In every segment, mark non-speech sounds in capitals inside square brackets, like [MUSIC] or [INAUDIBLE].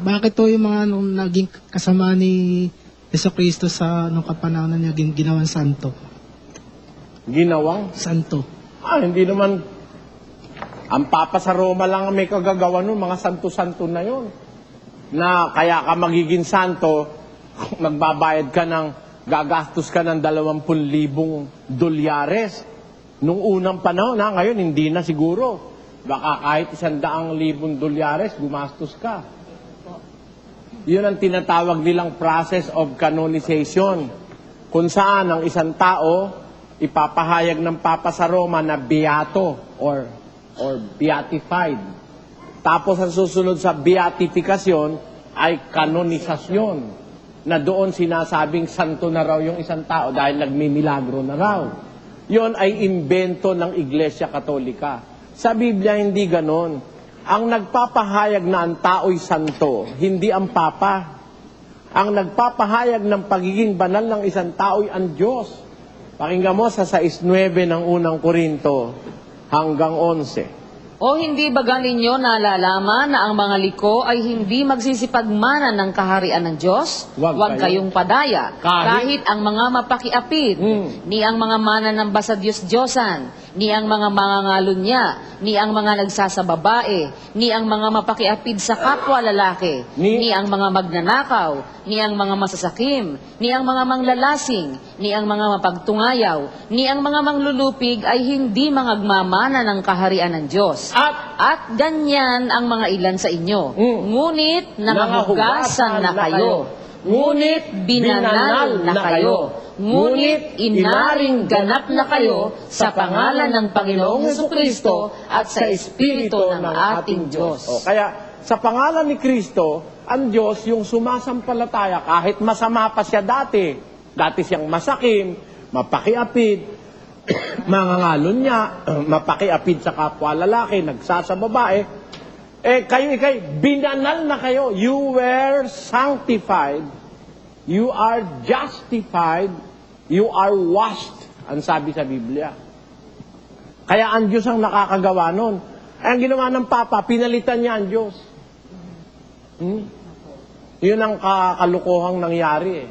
bakit to yung mga nung naging kasama ni Yeso Cristo sa nung kapanahonan niya gin- ginawang santo? Ginawang? Santo. Ah, hindi naman. Ang Papa sa Roma lang ang may kagagawa nun, mga santo-santo na yon. Na kaya ka magiging santo, [LAUGHS] magbabayad ka ng, gagastos ka ng 20,000 dolyares. Nung unang panahon, ha, ngayon hindi na siguro. Baka kahit isang daang libong dolyares, gumastos ka. Yun ang tinatawag nilang process of canonization. Kung saan ang isang tao, ipapahayag ng Papa sa Roma na beato or, or beatified. Tapos ang susunod sa beatifikasyon ay kanonisasyon na doon sinasabing santo na raw yung isang tao dahil nagmimilagro na raw. Yon ay imbento ng Iglesia Katolika. Sa Biblia, hindi ganon. Ang nagpapahayag na ang tao'y santo, hindi ang Papa. Ang nagpapahayag ng pagiging banal ng isang tao'y ang Diyos. Pakinggan mo sa 6.9 ng unang Korinto hanggang 11. O hindi ba ninyo nalalaman na ang mga liko ay hindi magsisipagmana ng kaharian ng Diyos? Huwag Huwag kayo. kayong padaya. Kahit- Kahit, ang mga mapakiapid, Hmm. ni ang mga mana ng basa Diyos-Diyosan, ni ang mga mangangalunya, ni ang mga nagsasababae, ni ang mga mapakiapid sa kapwa lalaki, Ni- ni ang mga magnanakaw, ni ang mga masasakim, ni ang mga manglalasing, ni ang mga mapagtungayaw, ni ang mga manglulupig ay hindi mangagmamana ng kaharian ng Diyos. At At ganyan ang mga ilan sa inyo. Mm. Ngunit nangahugasan na kayo. Ngunit binanal na kayo. Ngunit inaring ganap na kayo sa pangalan ng Panginoong Kristo at sa Espiritu ng ating Diyos. O, kaya sa pangalan ni Kristo, ang Diyos yung sumasampalataya kahit masama pa siya dati. Dati siyang masakim, mapakiapid, [COUGHS] mangangalon niya, [COUGHS] mapakiapid sa kapwa lalaki, nagsasababae. Eh, kayo ikay, binanal na kayo. You were sanctified. You are justified. You are washed. Ang sabi sa Biblia. Kaya ang Diyos ang nakakagawa nun. Ay, ang ginawa ng Papa, pinalitan niya ang Diyos. Hmm? Yun ang ka- kalukuhang nangyari eh.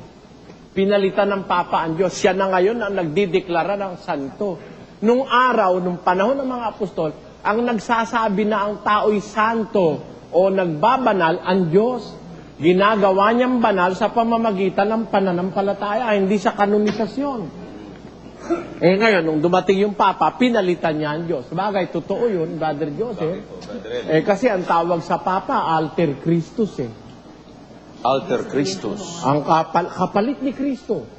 Pinalitan ng Papa ang Diyos. Siya na ngayon ang nagdideklara ng santo. Nung araw, nung panahon ng mga apostol, ang nagsasabi na ang tao'y santo o nagbabanal ang Diyos. Ginagawa niyang banal sa pamamagitan ng pananampalataya, hindi sa kanonisasyon. Eh ngayon, nung dumating yung Papa, pinalitan niya ang Diyos. Bagay, totoo yun, Brother Joseph. Eh kasi ang tawag sa Papa, Alter Christus eh. Alter Christus. Ang kapal, kapalit ni Kristo.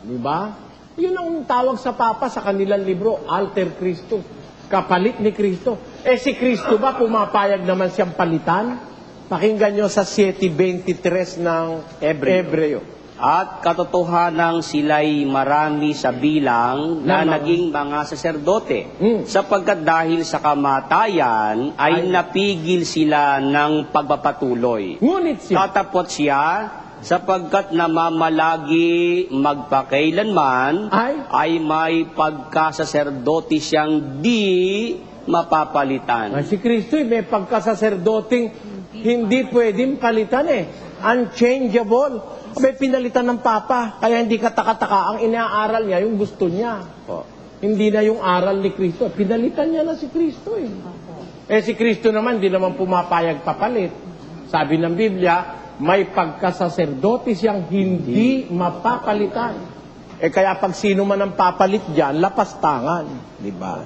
Di ba? Yun ang tawag sa Papa sa kanilang libro, Alter Christus. Kapalit ni Kristo. Eh si Kristo ba pumapayag naman siyang palitan? Pakinggan nyo sa 7.23 ng Hebreo. Hebreo. At katotohanan sila'y marami sa bilang na Lamang. naging mga saserdote. Mm. Sapagkat dahil sa kamatayan ay Ay. napigil sila ng pagpapatuloy. Ngunit siya, Tatapot siya sapagkat namamalagi magpakailanman Ay. ay may pagkasaserdote siyang di mapapalitan. Ah, si Kristo may pagkasaserdoting hindi pwedeng palitan eh. Unchangeable. May pinalitan ng Papa. Kaya hindi katakataka. Ang inaaral niya, yung gusto niya. Po. Hindi na yung aral ni Kristo. Pinalitan niya na si Kristo eh. Eh si Kristo naman, di naman pumapayag papalit. Sabi ng Biblia, may pagkasaserdote siyang hindi mapapalitan. Eh kaya pag sino man ang papalit dyan, lapastangan. Di ba?